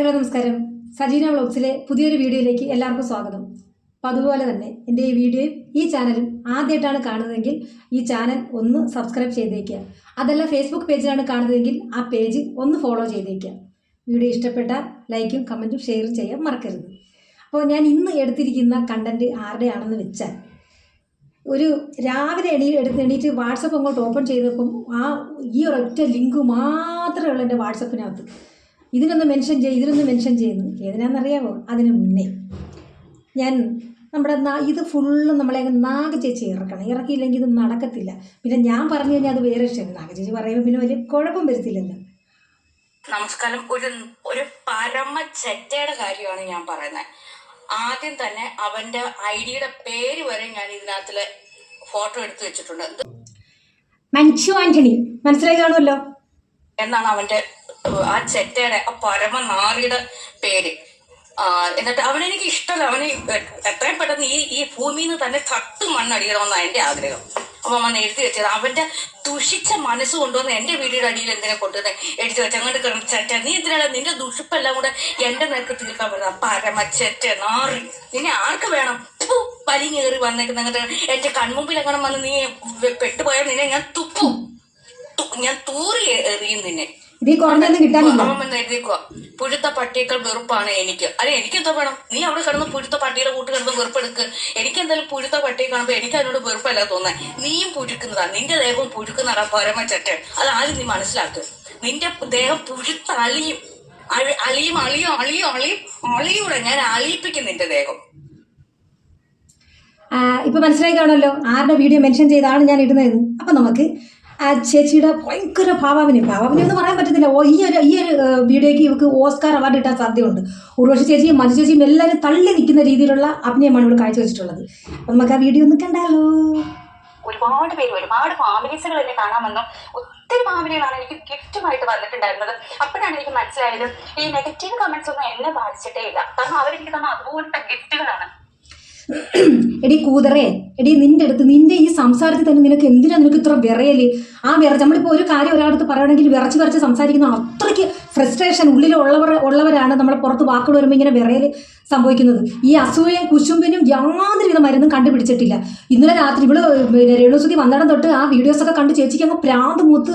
Hello നമസ്കാരം. സജീന വ്ളോഗ്സിലെ പുതിയൊരു വീഡിയോയിലേക്ക് എല്ലാവർക്കും സ്വാഗതം. അതുപോലെ തന്നെ എന്റെ ഈ വീഡിയോയും ഈ ചാനലും ആദ്യമായിട്ടാണ് കാണുന്നതെങ്കിൽ ഈ ചാനൽ ഒന്ന് സബ്സ്ക്രൈബ് ചെയ്തേക്കുക. അതല്ല ഫേസ്ബുക്ക് പേജിലാണ് കാണുന്നതെങ്കിൽ ആ പേജ് ഒന്ന് ഫോളോ ചെയ്തേക്കുക. വീഡിയോ ഇഷ്ടപ്പെട്ട ലൈക്കും കമന്റും ഷെയറും ചെയ്യാൻ മറക്കരുത്. അപ്പോൾ ഞാൻ ഇന്ന് എടുത്തിരിക്കുന്ന കണ്ടന്റ് ആരുടെയാണെന്ന് വെച്ചാൽ ഒരു രാവിലെ എണീ എടുത്ത് എണീറ്റ് വാട്സപ്പ് അങ്ങോട്ട് ഓപ്പൺ ചെയ്തപ്പം ആ ഈ ഒരൊറ്റ ലിങ്ക് മാത്രമേ ഉള്ളൂ എന്റെ വാട്സപ്പിനകത്ത്. ഇതിനൊന്ന് മെൻഷൻ ചെയ്യും ഇതിനൊന്ന് മെൻഷൻ ചെയ്യുന്നു ഏതിനാണെന്നറിയാമോ അതിന് മുന്നേ. ഞാൻ നമ്മുടെ ഇത് ഫുള്ള് നമ്മളെ നാഗ ചേച്ചി ഇറക്കണം. ഇറക്കിയില്ലെങ്കിൽ ഇത് നടക്കത്തില്ല. പിന്നെ ഞാൻ പറഞ്ഞു കഴിഞ്ഞാൽ അത് വേറെ ഇഷ്ടം നാഗ ചേച്ചി പറയുമ്പോൾ പിന്നെ വലിയ കുഴപ്പം വരുത്തില്ലല്ലോ. നമസ്കാരം. ഒരു ഒരു പരമ ചെറ്റയുടെ കാര്യമാണ് ഞാൻ പറയുന്നത് ആദ്യം തന്നെ അവന്റെ ഐ ഡിയുടെ പേര് വരെ ഞാൻ ഇതിനകത്തിൽ ഫോട്ടോ എടുത്തു വെച്ചിട്ടുണ്ട്. ആന്റണി. മനസ്സിലായി കാണുമല്ലോ? എന്നാണ് അവന്റെ ആ ചെറ്റയുടെ ആ പരമ നാറിയുടെ പേര്. എന്നിട്ട് അവനെ എനിക്ക് ഇഷ്ടമല്ല. അവന് എത്രയും പെട്ടെന്ന് ഈ ഈ ഭൂമിയിൽ നിന്ന് തന്നെ തട്ട് മണ്ണടിയണമെന്നാണ് എന്റെ ആഗ്രഹം. അപ്പൊ അവൻ എഴുതി വെച്ചത് അവന്റെ ദുഷിച്ച മനസ്സ് കൊണ്ടുവന്ന് എന്റെ വീടിയുടെ അടിയിൽ എന്തിനെ കൊണ്ടുവന്ന്? എഴുതി വെച്ച അങ്ങോട്ട് കിടന്ന് ചെറ്റ നീ എന്തിനാണ് നിന്റെ ദുഷിപ്പെല്ലാം കൂടെ എന്റെ നേർക്ക് തീർക്കാൻ പറ്റുന്ന പരമ ചെറ്റ നാറി. നിന്നെ ആർക്ക് വേണം? കയറി വന്നേക്കുന്ന അങ്ങോട്ട് എന്റെ കൺമുമ്പിൽ അങ്ങനെ വന്ന് നീ പെട്ടുപോയാൽ നിന്നെ ഞാൻ തുപ്പും. ഞാൻ തൂറി എറിയും നിന്നെ. ഇതിൽ കുറഞ്ഞൊന്നും കിട്ടാനില്ല. എഴുതിക്കോ. പുഴുത്ത പട്ടിയേക്കാൾ വെറുപ്പാണ് എനിക്ക്. അല്ലെ എനിക്ക് എന്താ വേണം? നീ അവിടെ കിടന്ന് പുഴുത്ത പട്ടിയുടെ കൂട്ട് കിടന്ന് വെറുപ്പെടുക്ക്. എനിക്ക് എന്തായാലും പുഴുത്ത പട്ടിയെ കാണുമ്പോ എനിക്ക് അതിനോട് വെറുപ്പല്ല തോന്നുന്നത് നീയും പുഴുക്കുന്നതാ. നിന്റെ ദേഹവും പുഴുക്കുന്നതാ പരമച്ചറ്റൻ അത് ആദ്യം നീ മനസ്സിലാക്കുക നിന്റെ ദേഹം പുഴുത്ത അഴി- അളിയും അളിയും അളിയും അളിയും അളിയൂടെ ഞാൻ അളിയിപ്പിക്കും നിന്റെ ദേഹം. ഇപ്പൊ മനസ്സിലായി കാണുമല്ലോ. ആരുടെ വീഡിയോ മെൻഷൻ ചെയ്താണ് ഞാൻ ഇടുന്നത്. അപ്പൊ നമുക്ക് ആ ചേച്ചിയുടെ ഭയങ്കര ഭാവാഭിനയം. ഭാവാഭിനയം എന്ന് പറയാൻ പറ്റത്തില്ല. ഓ ഈ ഒരു ഈ ഒരു വീഡിയോയ്ക്ക് ഇവർക്ക് ഓസ്കാർ അവാർഡ് കിട്ടാൻ സാധ്യതയുണ്ട്. ഉർവശി ചേച്ചിയും മധു ചേച്ചിയും എല്ലാവരും തള്ളി നിൽക്കുന്ന രീതിയിലുള്ള അഭിനയമാണ് ഇവിടെ കാഴ്ചവെച്ചിട്ടുള്ളത്. അപ്പം നമുക്ക് ആ വീഡിയോ ഒന്ന് കണ്ടാലോ? ഒരുപാട് പേര് ഒരുപാട് ഫാമിലീസുകൾ എന്നെ കാണാമെന്നും ഒത്തിരി ഫാമിലികളാണ് എനിക്ക് ഗിഫ്റ്റുമായിട്ട് വന്നിട്ടുണ്ടായിരുന്നത്. അപ്പോഴാണ് എനിക്ക് മനസ്സിലായത് ഈ നെഗറ്റീവ് കമന്റ്സ് ഒന്നും എന്നെ ബാധിച്ചിട്ടേ ഇല്ല. കാരണം അവരെനിക്ക് തന്ന അതുപോലത്തെ ഗിഫ്റ്റുകളാണ് എടി കൂതറേ എടി നിന്റെ അടുത്ത് നിന്റെ ഈ സംസാരത്തിൽ തന്നെ നിനക്ക് എന്തിനാ നിനക്ക് ഇത്ര വിറയൽ? ആ വിറ നമ്മളിപ്പോൾ ഒരു കാര്യം ഒരാളടുത്ത് പറയുകയാണെങ്കിൽ വിറച്ച് വിറച്ച് സംസാരിക്കുന്ന അത്രയ്ക്ക് ഫ്രസ്ട്രേഷൻ ഉള്ളിലുള്ളവർ ഉള്ളവരാണ് നമ്മൾ പുറത്ത് വാക്കുകൾ വരുമ്പോൾ ഇങ്ങനെ വിറയൽ സംഭവിക്കുന്നത്. ഈ അസൂയയും കുശുമ്പിനും യാതൊരുവിധ മരുന്നും കണ്ടുപിടിച്ചിട്ടില്ല. ഇന്നലെ രാത്രി ഇവൾ പിന്നെ രേണുസുതി വന്നിടം തൊട്ട് ആ വീഡിയോസൊക്കെ കണ്ട് ചേച്ചിക്ക് അങ്ങ് പ്രാന്ത് മൂത്ത്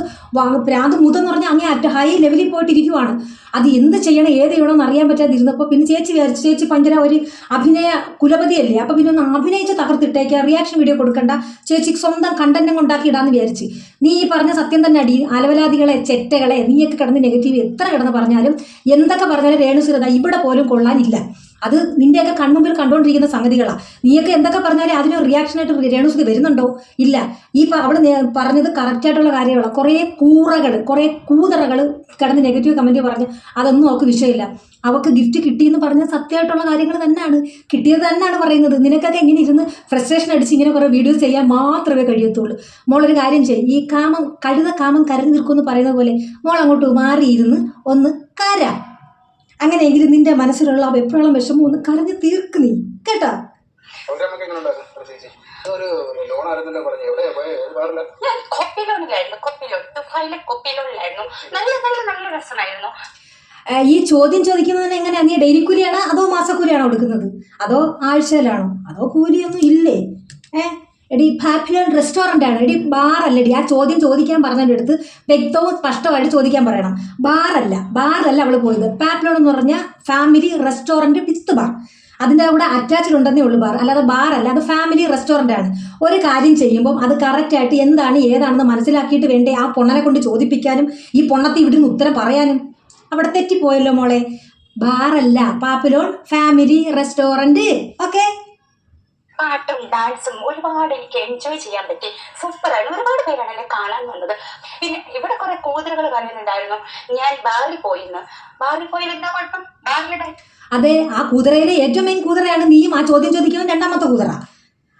പ്രാന്ത് മൂത്തെന്ന് പറഞ്ഞാൽ അങ്ങേ അറ്റ ഹൈ ലെവലിൽ പോയിട്ടിരിക്കുവാണ്. അത് എന്ത് ചെയ്യണം ഏത് ചെയ്യണമെന്ന് അറിയാൻ പറ്റാതിരുന്നപ്പോൾ പിന്നെ ചേച്ചി ചേച്ചി ഭയങ്കര ഒരു അഭിനയ കുലപതിയല്ലേ? അപ്പോൾ പിന്നെ ഒന്ന് അഭിനയിച്ച് തകർത്തിട്ടേക്ക് റിയാക്ഷൻ വീഡിയോ കൊടുക്കണ്ട. ചേച്ചിക്ക് സ്വന്തം കണ്ടന്റും ഉണ്ടാക്കി ഇടാന്ന് വിചാരിച്ച്. നീ ഈ പറഞ്ഞ സത്യം തന്നെ അടി അലവലാദികളെ ചെറ്റകളെ നീയൊക്കെ കിടന്ന് നെഗറ്റീവ് എത്ര കിടന്ന് പറഞ്ഞാലും എന്തൊക്കെ പറഞ്ഞാലും രേണുസുരത ഇവിടെ പോലും കൊള്ളാനില്ല. അത് നിന്റെയൊക്കെ കൺമുമ്പിൽ കണ്ടുകൊണ്ടിരിക്കുന്ന സംഗതികളാണ് നീയൊക്കെ എന്തൊക്കെ പറഞ്ഞാലും അതിന് റിയാക്ഷൻ ആയിട്ട് രേണുസുതി വരുന്നുണ്ടോ? ഇല്ല. ഈ അവിടെ പറഞ്ഞത് കറക്റ്റ് ആയിട്ടുള്ള കാര്യങ്ങളാണ് കുറേ കൂറകൾ കുറേ കൂതറകൾ കിടന്ന് നെഗറ്റീവ് കമന്റ് പറഞ്ഞ് അതൊന്നും അവൾക്ക് വിഷയമില്ല. അവൾക്ക് ഗിഫ്റ്റ് കിട്ടിയെന്ന് പറഞ്ഞ സത്യമായിട്ടുള്ള കാര്യങ്ങൾ തന്നെയാണ് കിട്ടിയത് തന്നെയാണ് പറയുന്നത്. നിനക്കൊക്കെ ഇങ്ങനെ ഇരുന്ന് ഫ്രസ്ട്രേഷൻ അടിച്ച് ഇങ്ങനെ കുറേ വീഡിയോസ് ചെയ്യാൻ മാത്രമേ കഴിയത്തുള്ളൂ. മോളൊരു കാര്യം ചെയ്യും. ഈ കാമം കഴുത കാമം കരഞ്ഞു നിൽക്കുമെന്ന് പറയുന്ന പോലെ മോൾ അങ്ങോട്ട് മാറിയിരുന്ന് ഒന്ന് കര. അങ്ങനെയെങ്കിലും നിന്റെ മനസ്സിലുള്ള വെപ്രാളം വിഷമം ഒന്ന് കളഞ്ഞ് തീർക്ക് നീ. കേട്ടാ? ഒരു ലോൺ ആയിരുന്നല്ലോ പറഞ്ഞു എവിടെയാ പോയ ഏത് ബാറില ഞാൻ കൊപ്പിലോണിലായിരുന്നു കൊപ്പിലോൺ ദുബായിലെ കൊപ്പിലോണിലായിരുന്നു നല്ല നല്ല നല്ല രസമായിരുന്നു. ആ, ഈ ചോദ്യം ചോദിക്കുന്നതിന് എങ്ങനെയാ? നീ ഡെയിലി കൂലിയാണോ? അതോ മാസക്കൂലിയാണോ എടുക്കുന്നത് അതോ ആഴ്ചയിലാണോ? അതോ കൂലിയൊന്നും ഇല്ലേ? ഏ? എടി പാപ്പിലൺ റെസ്റ്റോറന്റ് ആണ്. എടി ബാറല്ല എടി ആ ചോദ്യം ചോദിക്കാൻ പറഞ്ഞതിന്റെ അടുത്ത് വ്യക്തവും സ്പഷ്ടമായിട്ട് ചോദിക്കാൻ പറയണം. ബാറല്ല ബാറല്ല അവൾ പോയത്. പാപ്പിലോൺ എന്ന് പറഞ്ഞാൽ ഫാമിലി റെസ്റ്റോറന്റ് വിത്ത് ബാർ അതിന്റെ കൂടെ അറ്റാച്ച്ഡ് ഉണ്ടെന്നേ ഉള്ളൂ ബാർ അല്ലാതെ ബാർ അല്ല അത് ഫാമിലി റെസ്റ്റോറന്റ് ആണ്. ഒരു കാര്യം ചെയ്യുമ്പം അത് കറക്റ്റായിട്ട് എന്താണ് ഏതാണെന്ന് മനസ്സിലാക്കിയിട്ട് വേണ്ടേ ആ പൊണ്ണനെ കൊണ്ട് ചോദിപ്പിക്കാനും ഈ പൊണ്ണത്തി ഇവിടുന്ന് ഉത്തരം പറയാനും? അവിടെ തെറ്റിപ്പോയല്ലോ മോളെ. ബാറല്ല പാപ്പിലോൺ ഫാമിലി റെസ്റ്റോറന്റ് ഓക്കെ പാട്ടും ഡാൻസും ഒരുപാട് എനിക്ക് എൻജോയ് ചെയ്യാൻ പറ്റി. സൂപ്പറായിരുന്നു ഒരുപാട് പേരാണ് എന്നെ കാണാൻ വന്നത്. പിന്നെ ഇവിടെ കുറെ കൂതറുകൾ പറയുന്നുണ്ടായിരുന്നു ഞാൻ ബാലി പോയിന്ന് ബാലി പോയി എന്താ കുഴപ്പം? ബാലിയുടെ അതെ ആ കുതിരയിലെ ഏറ്റവും മെയിൻ കുതിരയാണ് നീയും ആ ചോദ്യം ചോദിക്കുന്നത് രണ്ടാമത്തെ കുതിര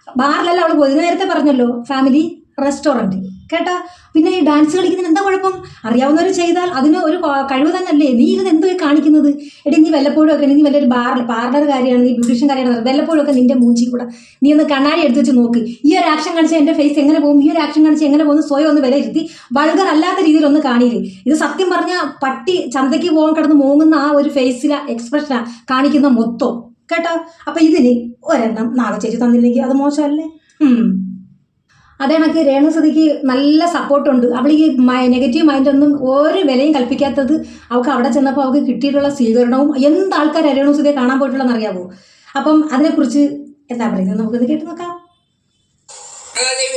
ബാറിലല്ല അവൾ പോയത്. നേരത്തെ പറഞ്ഞല്ലോ ഫാമിലി റെസ്റ്റോറന്റ് കേട്ടാ? പിന്നെ ഈ ഡാൻസ് കളിക്കുന്നതിന് എന്താ കുഴപ്പം? അറിയാവുന്നവർ ചെയ്താൽ അതിന് ഒരു കഴിവ് കഴിവ് തന്നെയല്ലേ? നീ ഇരുന്ന് എന്തോ കാണിക്കുന്നത്? എടി നീ വല്ലപ്പോഴും ഒക്കെ നീ വല്ലൊരു ബാർ പാർലർ കാര്യമാണ് നീ ബ്യൂട്ടീഷ്യൻ കാര്യമാണ് വല്ലപ്പോഴും ഒക്കെ നിന്റെ മൂച്ചി കൂടെ. നീ ഒന്ന് കണ്ണാടി എടുത്ത് വെച്ച് നോക്ക്. ഈ ഒരു ആക്ഷൻ കാണിച്ചാൽ എന്റെ ഫേസ് എങ്ങനെ പോകും? ഈ ഒരു ആക്ഷൻ കാണിച്ചാൽ എങ്ങനെ പോകുന്നു സ്വയം ഒന്ന് വിലയിരുത്തി. വൾഗർ അല്ലാത്ത രീതിയിൽ ഒന്ന് കാണിയില്ലേ? ഇത് സത്യം പറഞ്ഞാൽ പട്ടി ചന്തയ്ക്ക് പോകാൻ കിടന്ന് മോങ്ങുന്ന ആ ഒരു ഫേസിലെ എക്സ്പ്രഷനാണ് കാണിക്കുന്ന മൊത്തം. കേട്ടോ? അപ്പൊ ഇതിന് ഒരെണ്ണം നാളെ ചേച്ചി തന്നില്ലെങ്കിൽ അത് മോശമല്ലേ? ഉം. അതേ രേണു രേണുസതിക്ക് നല്ല സപ്പോർട്ടുണ്ട് അവൾ ഈ നെഗറ്റീവ് മൈൻഡൊന്നും ഒരു വിലയും കൽപ്പിക്കാത്തത് അവൾക്ക് അവിടെ ചെന്നപ്പോൾ അവൾക്ക് കിട്ടിയിട്ടുള്ള സ്വീകരണവും എന്ത് രേണു രേണുസതിയെ കാണാൻ പോയിട്ടുള്ളതെന്ന് അറിയാമോ അപ്പം അതിനെക്കുറിച്ച് എന്താ പറയുന്നത് നമുക്കൊന്ന് കേട്ട് നോക്കാം.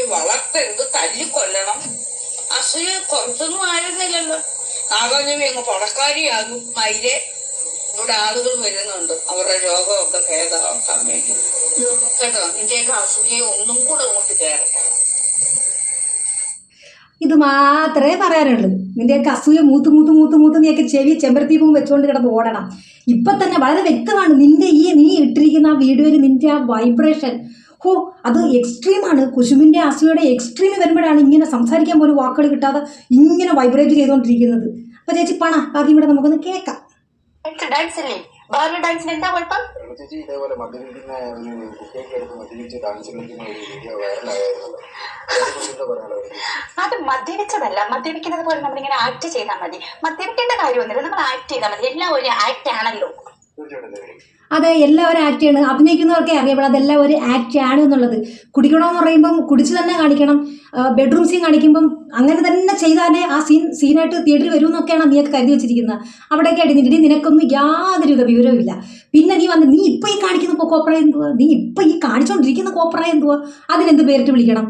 വളർത്തരുത് തല്ലിക്കൊല്ലണം അസൂയ കുറച്ചൊന്നും ആയിരുന്നില്ലല്ലോ. നാഗദേവി അങ്ങ് പണക്കാരിയാകും. മയിലെ ഇവിടെ ആളുകൾ വരുന്നുണ്ട്. അവരുടെ രോഗമൊക്കെ ഭേദമാക്കാൻ വേണ്ടി. കേട്ടോ നിന്റെയൊക്കെ അസൂയ ഒന്നും കൂടെ അങ്ങോട്ട് കയറട്ടെ ഇത് മാത്രമേ പറയാനുള്ളൂ. നിന്റെയൊക്കെ അസൂയ മൂത്ത് മൂത്ത് മൂത്ത് മൂത്ത് നീയൊക്കെ ചെവി ചെമ്പരത്തി പൂവും വെച്ചുകൊണ്ട് കിടന്ന് ഓടണം. ഇപ്പം തന്നെ വളരെ വ്യക്തമാണ് നിന്റെ ഈ നീ ഇട്ടിരിക്കുന്ന ആ വീഡിയോയിൽ നിന്റെ ആ വൈബ്രേഷൻ ഹോ അത് എക്സ്ട്രീമാണ് കുശുമിന്റെ അസൂയയുടെ എക്സ്ട്രീം വരുമ്പോഴാണ് ഇങ്ങനെ സംസാരിക്കാൻ പോലും വാക്കുകൾ കിട്ടാതെ ഇങ്ങനെ വൈബ്രേറ്റ് ചെയ്തുകൊണ്ടിരിക്കുന്നത്. അപ്പോൾ ചേച്ചി പണ ബാക്കി ഇവിടെ നമുക്കൊന്ന് കേൾക്കാം. ഡാൻസ് അല്ലേ ബാർലി ഡാൻസിന് എന്താ കുഴപ്പം? ചേച്ചി ഇതേപോലെ മദ്യപിക്കുന്ന ഒരു കുട്ടിയൊക്കെ എടുത്ത് മദ്യപിച്ച് ഡാൻസ് കളിക്കുന്ന ഒരു വീഡിയോ വൈറലായിരുന്നല്ലോ അതിനെക്കുറിച്ച് എന്താ പറയാനുള്ളത് അത് മദ്യപിച്ചതല്ല. മദ്യപിക്കുന്നത് പോലെ നമ്മളിങ്ങനെ ആക്ട് ചെയ്താൽ മതി. മദ്യപിക്കേണ്ട കാര്യമൊന്നുമില്ല. നമ്മൾ ആക്ട് ചെയ്താൽ മതി. എല്ലാം ഒരു ആക്ട് ആണല്ലോ. അതെ എല്ലാവരും ആക്ട് ചെയ്യണം. അഭിനയിക്കുന്നവർക്കെ അറിയപ്പെടാം. അതെല്ലാം ഒരു ആക്ട് ആണ് എന്നുള്ളത്. കുടിക്കണമെന്ന് പറയുമ്പം കുടിച്ച് തന്നെ കാണിക്കണം. ബെഡ്റൂം സീൻ കാണിക്കുമ്പം അങ്ങനെ തന്നെ ചെയ്താലേ ആ സീൻ സീനായിട്ട് തിയേറ്ററിൽ വരും എന്നൊക്കെയാണ് നീയൊക്കെ കരുതി വെച്ചിരിക്കുന്നത് അവിടെയൊക്കെ അടിഞ്ഞിട്ട് നിനക്കൊന്നും യാതൊരു വിവരവും ഇല്ല പിന്നെ നീ വന്ന് നീ ഇപ്പം ഈ കാണിക്കുന്ന കോപ്രായ എന്തുവാ? നീ ഇപ്പം ഈ കാണിച്ചുകൊണ്ടിരിക്കുന്ന കോപ്രായ എന്തുവാ? അതിനെന്ത് പേരിട്ട് വിളിക്കണം?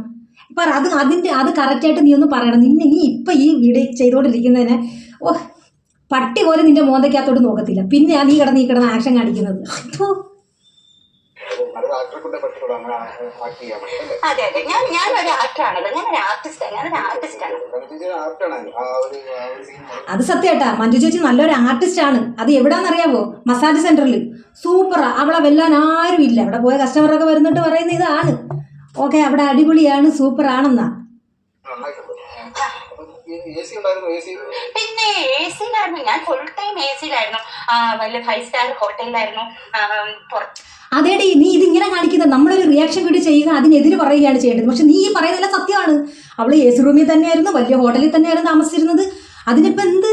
പറ അത് അതിന്റെ അത് കറക്റ്റായിട്ട് നീ ഒന്ന് പറയണം. നിന്നെ നീ ഇപ്പം ഈ വീട് ചെയ്തുകൊണ്ടിരിക്കുന്നതിന് ഓ പട്ടി പോലും നിന്റെ മോന്തയ്ക്കകത്തോട്ട് നോക്കത്തില്ല. പിന്നെയാ നീ കിടന്ന് നീ കിടന്ന് ആക്ഷൻ കാണിക്കുന്നത്. അത് സത്യട്ടാ അതെ അതെ. ഞാൻ ഞാൻ ഒരു ഞാൻ ഒരു ആർട്ടിസ്റ്റ്. ആ ഒരു അത് സത്യമായിട്ടാ. മഞ്ജു ചേച്ചി നല്ലൊരു ആർട്ടിസ്റ്റ് ആണ് അത് എവിടാന്നറിയാവോ? മസാജ് സെന്ററിൽ സൂപ്പറാ. അവളെ വെല്ലാൻ ആരും ഇല്ല. അവിടെ പോയ കസ്റ്റമറൊക്കെ വരുന്നിട്ട് പറയുന്ന ഇതാണ്. ഓക്കെ അവിടെ അടിപൊളിയാണ്. സൂപ്പർ ആണെന്നാ നന്നായിട്ടുണ്ട് അപ്പം എ സി ഉണ്ടായിരുന്നു എ സി പിന്നെ എ സിയിലായിരുന്നു. ഞാൻ ഫുൾ ടൈം എ സിയിലായിരുന്നു. വലിയ ഫൈവ് സ്റ്റാർ ഹോട്ടലിലായിരുന്നു. പുറത്ത് അതേടി നീ ഇതിങ്ങനെ കാണിക്കുന്നത് നമ്മളൊരു റിയാക്ഷൻ വീഡിയോ ചെയ്യുക അതിനെതിരെ പറയുകയാണ് ചെയ്യേണ്ടത്. പക്ഷെ നീ ഈ പറയുന്നതെല്ലാം സത്യമാണ്. അവൾ എ സി റൂമിൽ തന്നെയായിരുന്നു വലിയ ഹോട്ടലിൽ തന്നെയായിരുന്നു താമസിച്ചിരുന്നത്. അതിനിപ്പോൾ എന്ത്?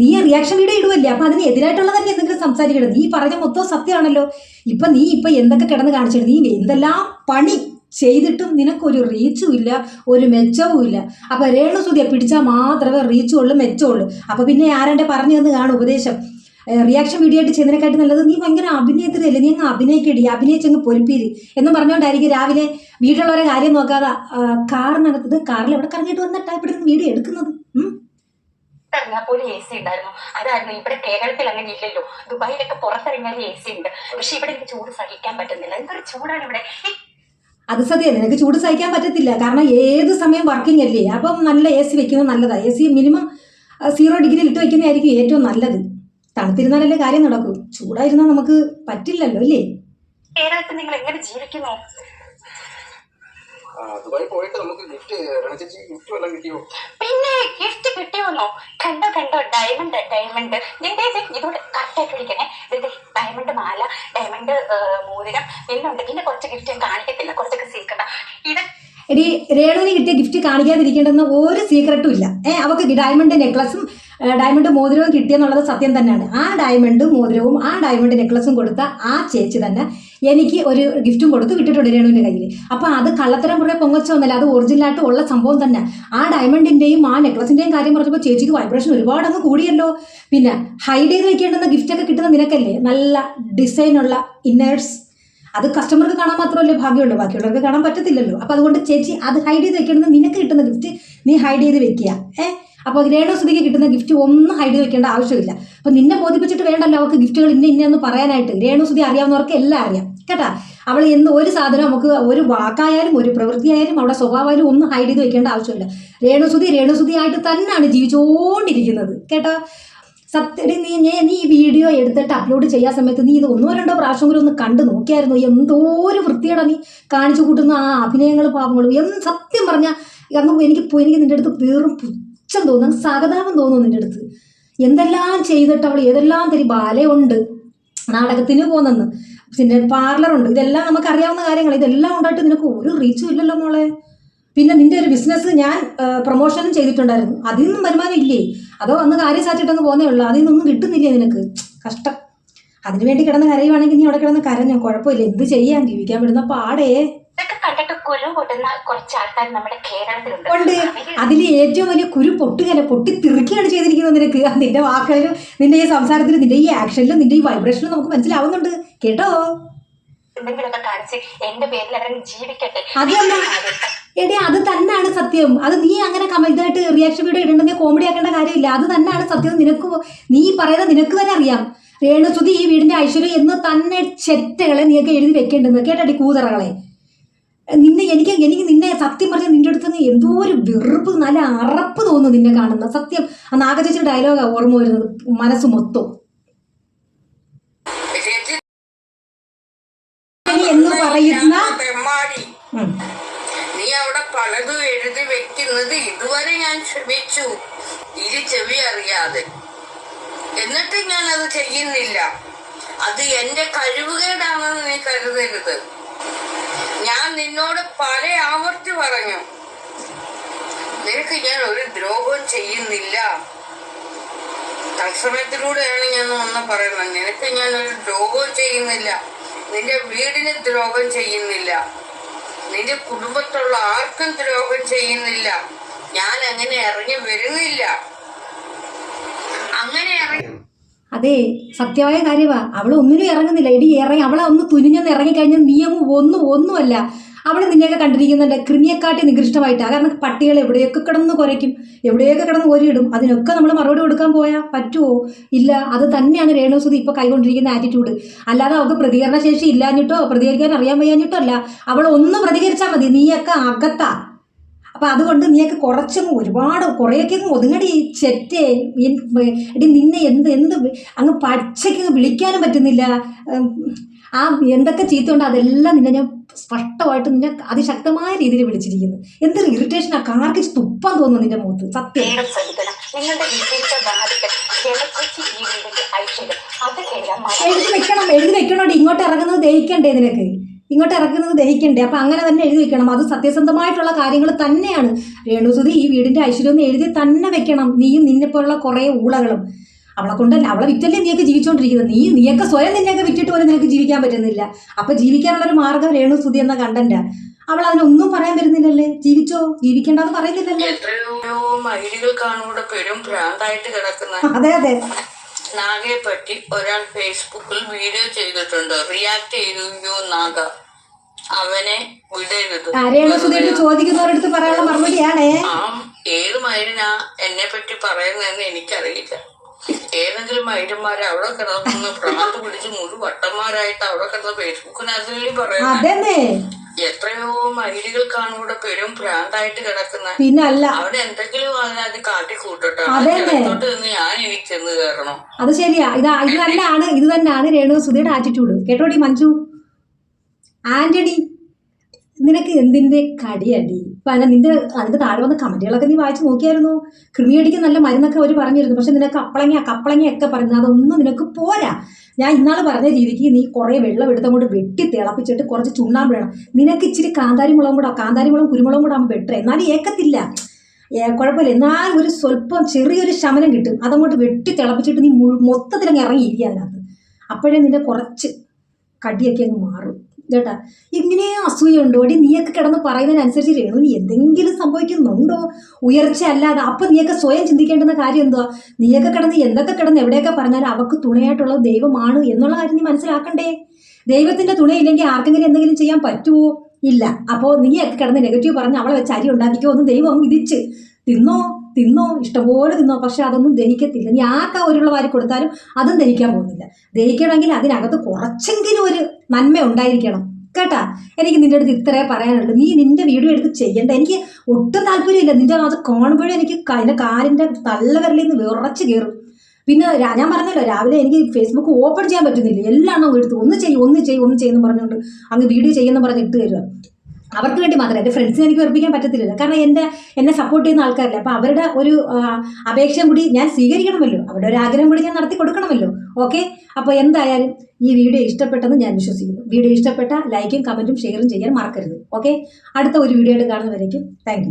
നീ റിയാക്ഷൻ വീഡിയോ ഇടുവല്ലേ? അപ്പം അതിന് എതിരായിട്ടുള്ള തന്നെ എന്തെങ്കിലും സംസാരിക്കണം നീ പറഞ്ഞ മൊത്തം സത്യമാണല്ലോ. ഇപ്പം നീ ഇപ്പം എന്തൊക്കെ കിടന്ന് കാണിച്ചിട്ട് നീ എന്തെല്ലാം പണി ചെയ്തിട്ടും നിനക്കൊരു റീച്ചും ഇല്ല ഒരു മെച്ചവും ഇല്ല. അപ്പം രേണുസുതിയെ പിടിച്ചാൽ മാത്രമേ റീച്ചും ഉള്ളൂ മെച്ചമുള്ളൂ. അപ്പൊ പിന്നെ ആരന്റെ പറഞ്ഞു തന്ന് കാണും ഉപദേശം? റിയാക്ഷൻ വീഡിയോ ആയിട്ട് ചെയ്യുന്നതിനെക്കാട്ടി നല്ലത് നീ ഭയങ്കര അഭിനയത്തിലല്ലേ നീ അങ്ങ് അഭിനയിക്കടി അഭിനയിച്ചങ്ങ് പൊലിപ്പീര്. എന്ന് പറഞ്ഞുകൊണ്ടായിരിക്കും രാവിലെ വീട്ടിലുള്ളവരെ കാര്യം നോക്കാതെ കാറിനകത്തത് കാറിൽ എവിടെ കറങ്ങിട്ട് വന്നിട്ടാ ഇവിടെ നിന്ന് വീഡിയോ എടുക്കുന്നത്? ഉണ്ടായിരുന്നു. അതായിരുന്നു ഇവിടെ കേരളത്തിൽ അങ്ങനെ ഇല്ലല്ലോ. ദുബായിലൊക്കെ പുറത്തിറങ്ങിയാൽ എ സി ഉണ്ട്. പക്ഷെ ഇവിടെ എനിക്ക് ചൂട് സഹിക്കാൻ പറ്റുന്നില്ല. എന്തൊരു ചൂടാണ് ഇവിടെ. അത് സത്യം നിനക്ക് ചൂട് സഹിക്കാൻ പറ്റത്തില്ല. കാരണം ഏത് സമയം വർക്കിംഗ് അല്ലേ? അപ്പം നല്ല എ സി വെക്കുന്നത് നല്ലതാണ് എ സി മിനിമം സീറോ ഡിഗ്രിയിൽ ഇട്ട് വെക്കുന്നതായിരിക്കും ഏറ്റവും നല്ലത്. തണുത്തിരുന്നാലല്ലേ കാര്യം നടക്കൂ. ചൂടായിരുന്നാൽ നമുക്ക് പറ്റില്ലല്ലോ അല്ലേ? നിങ്ങൾ എങ്ങനെ ജീവിക്കുന്നു? ദുബായി പോയിട്ട് നമുക്ക് ഗിഫ്റ്റ് ചേച്ചി ഗിഫ്റ്റ് വല്ലതും കിട്ടിയോ? പിന്നെ ഗിഫ്റ്റ് കിട്ടിയോന്നോ? കണ്ടോ കണ്ടോ ഡയമണ്ട് ഡയമണ്ട് നിന്റെ ഇതോടെ കറക്റ്റായിട്ട് വിളിക്കണേ. ദേ, ദേ, ഡയമണ്ട് മാല ഡയമണ്ട് മോതിരം എന്നുണ്ട് പിന്നെ കുറച്ച് ഗിഫ്റ്റ് ഞാൻ കാണിക്കത്തില്ല. കുറച്ചൊക്കെ സീക്കണ്ട ഇത് ഇനി രേണുവിന് കിട്ടിയ ഗിഫ്റ്റ് കാണിക്കാതിരിക്കേണ്ടെന്ന് ഒരു സീക്രട്ടും ഇല്ല. ഏഹ് അവൾക്ക് ഡയമണ്ട് നെക്ലസും ഡയമണ്ട് മോതിരവും കിട്ടിയെന്നുള്ളത് സത്യം തന്നെയാണ്. ആ ഡയമണ്ടും മോതിരവും ആ ഡയമണ്ട് നെക്ലസും കൊടുത്ത ആ ചേച്ചി തന്നെ എനിക്ക് ഒരു ഗിഫ്റ്റും കൊടുത്ത് വിട്ടിട്ടുണ്ട് രേണുവിന്റെ കയ്യിൽ അപ്പോൾ അത് കള്ളത്തരം കുറേ പൊങ്ങച്ചൊന്നുമല്ല അത് ഒറിജിനലായിട്ട് ഉള്ള സംഭവം തന്നെ. ആ ഡയമണ്ടിന്റെയും ആ നെക്ലസിന്റെയും കാര്യം പറഞ്ഞപ്പോൾ ചേച്ചിക്ക് വൈബ്രേഷൻ ഒരുപാട് അങ്ങ് കൂടിയല്ലോ. പിന്നെ ഹൈഡ് ചെയ്ത് വെക്കേണ്ടുന്ന ഗിഫ്റ്റൊക്കെ കിട്ടുന്ന നിനക്കല്ലേ? നല്ല ഡിസൈനുള്ള ഇന്നേഴ്സ് അത് കസ്റ്റമർക്ക് കാണാൻ മാത്രമല്ലേ ഭാഗ്യമുള്ളൂ. ബാക്കിയുള്ളവർക്ക് കാണാൻ പറ്റത്തില്ലല്ലോ. അപ്പം അതുകൊണ്ട് ചേച്ചി അത് ഹൈഡ് ചെയ്ത് വെക്കേണ്ടത് നിനക്ക് കിട്ടുന്ന ഗിഫ്റ്റ് നീ ഹൈഡ് ചെയ്ത് വെക്കുക. ഏ അപ്പോൾ രേണുസുതിക്ക് കിട്ടുന്ന ഗിഫ്റ്റ് ഒന്നും ഹൈഡ് വയ്ക്കേണ്ട ആവശ്യമില്ല. അപ്പോൾ നിന്നെ ബോധിപ്പിച്ചിട്ട് വേണ്ടല്ലോ അവൾക്ക് ഗിഫ്റ്റുകൾ ഇന്ന ഇന്നെന്ന് പറയാനായിട്ട്. രേണുസുതി അറിയാവുന്നവർക്ക് എല്ലാം അറിയാം. കേട്ടാ? അവൾ എന്ന് ഒരു സാധനം നമുക്ക് ഒരു വാക്കായാലും ഒരു പ്രവൃത്തിയായാലും അവളുടെ സ്വഭാവമായാലും ഒന്നും ഹൈഡ് ചെയ്ത് വെക്കേണ്ട ആവശ്യമില്ല. രേണുസുതി ആയിട്ട് തന്നെയാണ് ജീവിച്ചുകൊണ്ടിരിക്കുന്നത്. കേട്ടോ? സത്യം നീ നീ ഈ വീഡിയോ എടുത്തിട്ട് അപ്ലോഡ് ചെയ്യാൻ സമയത്ത് നീ ഇത് ഒന്നോ രണ്ടോ പ്രാവശ്യം കൂടി ഒന്ന് കണ്ടു നോക്കിയായിരുന്നു. എന്തോ ഒരു വൃത്തിയുടെ നീ കാണിച്ചു കൂട്ടുന്ന ആ അഭിനയങ്ങൾ പാവങ്ങളും. എന്ത് സത്യം പറഞ്ഞാൽ അന്ന് എനിക്ക് എനിക്ക് നിന്റെ അടുത്ത് വെറും പുച്ഛം തോന്നുന്നു സഹതാപം തോന്നുന്നു നിന്റെ അടുത്ത്. എന്തെല്ലാം ചെയ്തിട്ട് അവൾ ഏതെല്ലാം തരി ബാലയുണ്ട്. നാടകത്തിന് പോകുന്നെന്ന്. പിന്നെ പാർലറുണ്ട് ഇതെല്ലാം നമുക്ക് അറിയാവുന്ന കാര്യങ്ങൾ. ഇതെല്ലാം ഉണ്ടായിട്ട് നിനക്ക് ഒരു റീച്ചും ഇല്ലല്ലോ മോളെ. പിന്നെ നിന്റെ ഒരു ബിസിനസ് ഞാൻ പ്രൊമോഷനും ചെയ്തിട്ടുണ്ടായിരുന്നു. അതിൽ നിന്നും വരുമാനം ഇല്ലേ? അതോ അന്ന് കാര്യം സാധിച്ചിട്ടൊന്നും പോകുന്നേ ഉള്ളൂ. അതിൽ നിന്നൊന്നും കിട്ടുന്നില്ലേ നിനക്ക്? കഷ്ടം. അതിനു വേണ്ടി കിടന്ന് കരയുവാണെങ്കിൽ നീ അവിടെ കിടന്ന് കരഞ്ഞോ? കുഴപ്പമില്ല. എന്ത് ചെയ്യാൻ? ജീവിക്കാൻ വിടുന്ന പാടേ. കണ്ടിട്ട് കുരു പൊട്ടുന്ന കുറച്ച് ആൾക്കാർ നമ്മുടെ കേരളത്തിലുണ്ട്. ഉണ്ട്. അതിൽ ഏറ്റവും വലിയ കുരു പൊട്ടുകയല്ല പൊട്ടി തിറുക്കിയാണ് ചെയ്തിരിക്കുന്നത് നിനക്ക്. നിന്റെ വാക്കുകളിലും നിന്റെ ഈ സംസാരത്തിലും നിന്റെ ഈ ആക്ഷനിലും നിന്റെ ഈ വൈബ്രേഷനിലും നമുക്ക് മനസ്സിലാവുന്നുണ്ട്. കേട്ടോ? എന്തെങ്കിലുമൊക്കെ കാണിച്ച് എന്റെ പേരിൽ അവരങ്ങ് ജീവിക്കട്ടെ. അതല്ല എടി അത് തന്നെയാണ് സത്യം. അത് നീ അങ്ങനെ ഇതായിട്ട് റിയാക്ഷൻ വീഡിയോ ഇടേണ്ട കോമഡി ആക്കേണ്ട കാര്യമില്ല. അത് തന്നെയാണ് സത്യം. നിനക്ക് നീ പറയുന്നത് നിനക്ക് തന്നെ അറിയാം. രേണുസുതി ഈ വീടിന്റെ ഐശ്വര്യം എന്ന് തന്നെ ചെറ്റകളെ നീയൊക്കെ എഴുതി വെക്കേണ്ടത്. കേട്ടടി കൂതറകളെ. നിന്നെ എനിക്ക് എനിക്ക് നിന്നെ സത്യം പറഞ്ഞാൽ നിന്റെ അടുത്ത് നിന്ന് എന്തോ ഒരു വെറുപ്പ് നല്ല അറപ്പ് തോന്നുന്നു നിന്നെ കാണുന്ന. സത്യം. ആ നാഗചേച്ചി ഡയലോഗാ ഓർമ്മ വരുന്നത് മനസ്സ് മൊത്തം. എന്ന് പറയുന്ന നീ അവിടെ പലതും എഴുതി വെക്കുന്നത് ഇതുവരെ ഞാൻ ക്ഷമിച്ചു. ഇരു ചെവി അറിയാതെ. എന്നിട്ട് ഞാൻ അത് ചെയ്യുന്നില്ല. അത് എന്റെ കഴിവുകേടാണെന്ന് നീ കരുതരുത്. ഞാൻ നിന്നോട് പല ആവർത്തി പറഞ്ഞു. നിനക്ക് ഞാൻ ഒരു ദ്രോഹം ചെയ്യുന്നില്ല. തത്സമയത്തിലൂടെയാണ് ഞാൻ ഒന്ന് പറയുന്നത്. നിനക്ക് ഞാൻ ഒരു ദ്രോഹവും ചെയ്യുന്നില്ല. നിന്റെ വീടിന് ദ്രോഹം ചെയ്യുന്നില്ല. നിന്റെ കുടുംബത്തുള്ള ആർക്കും ദ്രോഹം ചെയ്യുന്നില്ല. ഞാൻ അങ്ങനെ ഇറങ്ങി വരുന്നില്ല. അങ്ങനെ ഇറങ്ങി അതെ സത്യമായ കാര്യമാ അവൾ ഒന്നിനും ഇറങ്ങുന്നില്ല. ഇടി ഇറങ്ങി അവളെ ഒന്ന് തുനിഞ്ഞൊന്ന് ഇറങ്ങിക്കഴിഞ്ഞാൽ നിയമം ഒന്നും ഒന്നുമല്ല. അവൾ നിന്നെയൊക്കെ കണ്ടിരിക്കുന്നുണ്ട്. കൃമിയെക്കാട്ടി നികൃഷ്ടമായിട്ടാണ് കാരണം പട്ടികൾ എവിടെയൊക്കെ കിടന്ന് കുരയ്ക്കും? എവിടെയൊക്കെ കിടന്ന് ഓരിയിടും? അതിനൊക്കെ നമ്മൾ മറുപടി കൊടുക്കാൻ പോയാൽ പറ്റുമോ ഇല്ല അത് തന്നെയാണ് രേണുസുതി ഇപ്പോൾ കൈകൊണ്ടിരിക്കുന്ന ആറ്റിറ്റ്യൂഡ് അല്ലാതെ അവൾക്ക് പ്രതികരണശേഷി ഇല്ലാഞ്ഞിട്ടോ പ്രതികരിക്കാൻ അറിയാൻ വയ്യാഞ്ഞിട്ടോ അല്ല. അവൾ ഒന്ന് പ്രതികരിച്ചാൽ മതി. നീയൊക്കെ അകത്താ. അപ്പൊ അതുകൊണ്ട് നീയൊക്കെ കുറച്ചങ്ങ് ഒരുപാട് കുറേയൊക്കെ അങ്ങ് ഒതുങ്ങടി ചെറ്റേ എടി നിന്നെ എന്ത് എന്ത് അങ്ങ് പച്ചയ്ക്ക് വിളിക്കാനും പറ്റുന്നില്ല. ആ എന്തൊക്കെ ചീത്തയുണ്ട് അതെല്ലാം നിന്നെ ഞാൻ സ്പഷ്ടമായിട്ട് നിന്നെ അതിശക്തമായ രീതിയിൽ വിളിച്ചിരിക്കുന്നു. എന്തൊരു ഇറിറ്റേഷൻ ആ കാർക്ക് തുപ്പാൻ തോന്നുന്നു നിന്റെ മുഖത്ത് സത്യം. ഈ എഴുതി വെക്കണം എഴുതി വെക്കണോണ്ട് ഇങ്ങോട്ട് ഇറങ്ങുന്നത് ദഹിക്കണ്ടേ നിനക്ക്? ഇങ്ങോട്ട് ഇറക്കുന്നത് ദഹിക്കണ്ടേ? അപ്പൊ അങ്ങനെ തന്നെ എഴുതി വെക്കണം. അത് സത്യസന്ധമായിട്ടുള്ള കാര്യങ്ങൾ തന്നെയാണ്. രേണുസുതി ഈ വീടിന്റെ ഐശ്വര്യം ഒന്ന് എഴുതി തന്നെ വെക്കണം. നീയും നിന്നെപ്പോലുള്ള കുറേ ഊളകളും. അവളെ കൊണ്ടല്ല അവളെ വിറ്റല്ലേ നീയൊക്കെ ജീവിച്ചുകൊണ്ടിരിക്കുന്നത് നീ നീയൊക്കെ സ്വയം നിന്നെയൊക്കെ വിറ്റിട്ട് പോലും നിനക്ക് ജീവിക്കാൻ പറ്റുന്നില്ല. അപ്പൊ ജീവിക്കാനുള്ള ഒരു മാർഗം രേണുസുതി എന്ന കണ്ടന്റ്. അവൾ അതിനൊന്നും പറയാൻ വരുന്നില്ലല്ലേ? ജീവിച്ചോ? ജീവിക്കണ്ടെന്ന് പറയുന്നില്ലല്ലേ? എത്രയോ മൈലുകൾക്കാണ് ഇവിടെ പെരും ഭ്രാന്തായിട്ട് കിടക്കുന്ന. അതെ അതെ. നാഗയെ പറ്റി ഒരാൾ ഫേസ്ബുക്കിൽ വീഡിയോ ചെയ്തിട്ടുണ്ട്. റിയാക്ട് ചെയ്തു നാഗ. അവനെ വിടരുത്. ആ, രേണുസുതിയോട് ചോദിക്കുന്നവരടുത്ത് പറയാനുള്ള മറുപടിയാണേ. ആ ഏത് മൈരനാ എന്നെ പറ്റി പറയുന്നതെന്ന് എനിക്കറിയില്ല. ഏതെങ്കിലും മൈരന്മാരെ അവിടെ കിടന്നു പ്രാർത്ഥ പിടിച്ച് മുഴു വട്ടന്മാരായിട്ട് അവിടെ കിടന്ന് ഫേസ്ബുക്കിനകത്തല്ലേ പറയുന്നത് അതെന്നെ. എത്രയോ മൈലുകൾക്കാണ് ഇവിടെ പെരും ഭ്രാന്തായിട്ട് കിടക്കുന്നത് പിന്നെ അല്ല. അവിടെ എന്തെങ്കിലും അത് കാട്ടി അടുത്തോട്ട് നിന്ന് ഞാൻ എനിക്ക് ചെന്ന് കയറണം. അത് ശരിയാ. ഇത് ഇത് തന്നെയാണ് ഇത് തന്നെയാണ് രേണു സുധിയുടെ ആറ്റിറ്റ്യൂഡ് കേട്ടോടി മഞ്ജു? ആന്റണി നിനക്ക് എന്തിന്റെ കടിയടി? അല്ല നിന്റെ അതിന്റെ താഴെ വന്ന കമന്റുകളൊക്കെ നീ വായിച്ചു നോക്കിയായിരുന്നു? കൃമിയടിക്ക് നല്ല മരുന്നൊക്കെ അവർ പറഞ്ഞിരുന്നു. പക്ഷെ നിനക്ക് അപ്പളങ്ങ കപ്പളങ്ങയൊക്കെ പറഞ്ഞു അതൊന്നും നിനക്ക് പോരാ. ഞാൻ ഇന്നാൾ പറഞ്ഞ രീതിക്ക് നീ കുറേ വെള്ളം എടുത്തങ്ങോട്ട് വെട്ടി തിളപ്പിച്ചിട്ട് കുറച്ച് ചുണ്ണാമ്പ് വേണം നിനക്ക് ഇച്ചിരി കാന്താരി മുളകും കൂടെ കാന്താരി മുളകും കുരുമുളകും കൂടെ ആകുമ്പോൾ ബെറ്റർ എന്നാലും ഏക്കത്തില്ല. കുഴപ്പമില്ല. എന്നാൽ ഒരു സ്വല്പം ചെറിയൊരു ശമനം കിട്ടും. അതങ്ങോട്ട് വെട്ടി തിളപ്പിച്ചിട്ട് നീ മൊത്തത്തിൽ ഇറങ്ങിയിരിക്കുക അതിനകത്ത്. അപ്പോഴേ നിന്റെ കുറച്ച് കടിയൊക്കെ അങ്ങ് മാറും. കേട്ടാ ഇങ്ങനെ അസൂയുണ്ടോ. അടി നീയൊക്കെ കിടന്ന് പറയുന്നതിനനുസരിച്ച് രേണു നീ എന്തെങ്കിലും സംഭവിക്കുന്നുണ്ടോ? ഉയർച്ച അല്ലാതെ അപ്പൊ നീയൊക്കെ സ്വയം ചിന്തിക്കേണ്ടുന്ന കാര്യം എന്തുവാ? നീയൊക്കെ കിടന്ന് എന്തൊക്കെ കിടന്ന് എവിടെയൊക്കെ പറഞ്ഞാലും അവക്ക് തുണയായിട്ടുള്ള ദൈവമാണ് എന്നുള്ള കാര്യം നീ മനസ്സിലാക്കണ്ടേ? ദൈവത്തിന്റെ തുണയില്ലെങ്കിൽ ആർക്കെങ്കിലും എന്തെങ്കിലും ചെയ്യാൻ പറ്റുമോ ഇല്ല. അപ്പോൾ നീയൊക്കെ കിടന്ന് നെഗറ്റീവ് പറഞ്ഞ് അവളെ വെച്ച് അരി ഉണ്ടാക്കിക്കോ ഒന്ന് ദൈവം അങ്ങ് വിധിച്ച്. തിന്നോ? തിന്നോ. ഇഷ്ടംപോലെ തിന്നോ. പക്ഷെ അതൊന്നും ദഹിക്കത്തില്ല. നീ ആർക്കാ ഒരുള്ള വാരി കൊടുത്താലും അതും ദഹിക്കാൻ പോകുന്നില്ല. ദഹിക്കണമെങ്കിൽ അതിനകത്ത് കുറച്ചെങ്കിലും ഒരു നന്മ ഉണ്ടായിരിക്കണം. കേട്ടാ? എനിക്ക് നിന്റെ അടുത്ത് ഇത്രേ പറയാനുള്ളൂ. നീ നിന്റെ വീഡിയോ എടുത്ത് ചെയ്യണ്ട. എനിക്ക് ഒട്ടും താല്പര്യമില്ല. നിന്റെ അത് കാണുമ്പോഴേ എനിക്ക് അതിന്റെ കാലിന്റെ തള്ളവിരലിൽ നിന്ന് വിറച്ച് കയറും പിന്നെ ഞാൻ പറഞ്ഞല്ലോ രാവിലെ എനിക്ക് ഫേസ്ബുക്ക് ഓപ്പൺ ചെയ്യാൻ പറ്റുന്നില്ല. എല്ലാം എടുത്ത് ഒന്ന് ചെയ്യും ഒന്ന് ചെയ്യും ഒന്ന് ചെയ്യുന്നു പറഞ്ഞുകൊണ്ട് അങ്ങ് വീഡിയോ ചെയ്യുന്നു പറഞ്ഞ് ഇട്ട് തരിക അവർക്ക് വേണ്ടി മാത്രമേ എന്റെ ഫ്രണ്ട്സിനെ എനിക്ക് വെറുപ്പിക്കാൻ പറ്റത്തില്ല കാരണം എന്റെ എന്നെ സപ്പോർട്ട് ചെയ്യുന്ന ആൾക്കാരില്ല? അപ്പോൾ അവരുടെ ഒരു അപേക്ഷയും കൂടി ഞാൻ സ്വീകരിക്കണമല്ലോ. അവരുടെ ഒരു ആഗ്രഹം കൂടി ഞാൻ നടത്തി കൊടുക്കണമല്ലോ. ഓക്കെ അപ്പോൾ എന്തായാലും ഈ വീഡിയോ ഇഷ്ടപ്പെട്ടെന്ന് ഞാൻ വിശ്വസിക്കുന്നു. വീഡിയോ ഇഷ്ടപ്പെട്ട ലൈക്കും കമന്റും ഷെയറും ചെയ്യാൻ മറക്കരുത്. ഓക്കെ അടുത്ത ഒരു വീഡിയോ ആയിട്ട് കാണുന്നവരേക്കും താങ്ക്